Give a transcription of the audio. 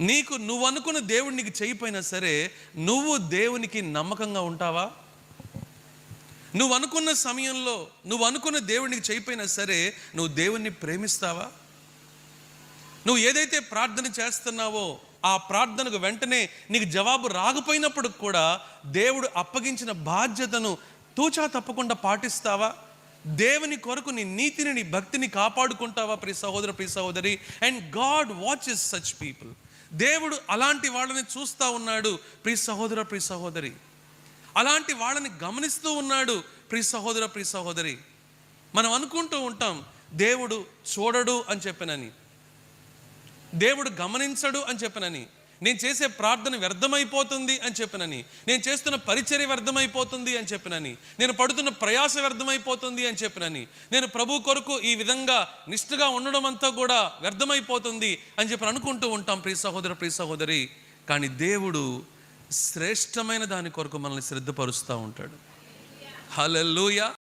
నీకు నువ్వు అనుకున్న దేవుడు నీకు చేయిపోయినా సరే నువ్వు దేవునికి నమ్మకంగా ఉంటావా? నువ్వు అనుకున్న సమయంలో నువ్వు అనుకున్న దేవుడు నీకు చేయిపోయినా సరే నువ్వు దేవుణ్ణి ప్రేమిస్తావా? నువ్వు ఏదైతే ప్రార్థన చేస్తున్నావో ఆ ప్రార్థనకు వెంటనే నీకు జవాబు రాకపోయినప్పుడు కూడా దేవుడు అప్పగించిన బాధ్యతను తూచా తప్పకుండా పాటిస్తావా? దేవుని కొరకు నీ నీతిని నీ భక్తిని కాపాడుకుంటావా ప్రియ సహోదర ప్రియ సహోదరి? And God watch is such people దేవుడు అలాంటి వాళ్ళని చూస్తూ ఉన్నాడు. ప్రి సహోదర ప్రి సహోదరి. అలాంటి వాళ్ళని గమనిస్తూ ఉన్నాడు. ప్రి సహోదర ప్రి సహోదరి. మనం అనుకుంటూ ఉంటాం దేవుడు చూడడు అని చెప్పినని. దేవుడు గమనించడు అని చెప్పినని. నేను చేసే ప్రార్థన వ్యర్థమైపోతుంది అని చెప్పినని. నేను చేస్తున్న పరిచర్య వ్యర్థమైపోతుంది అని చెప్పినని. నేను పడుతున్న ప్రయాస వ్యర్థమైపోతుంది అని చెప్పినని. నేను ప్రభు కొరకు ఈ విధంగా నిష్ఠగా ఉండడం అంతా కూడా వ్యర్థమైపోతుంది అని చెప్పి అనుకుంటూ ఉంటాం. ప్రియ సహోదరు ప్రియ సహోదరి. కానీ దేవుడు శ్రేష్టమైన దాని కొరకు మనల్ని శ్రద్ధపరుస్తూ ఉంటాడు. హల్లెలూయా.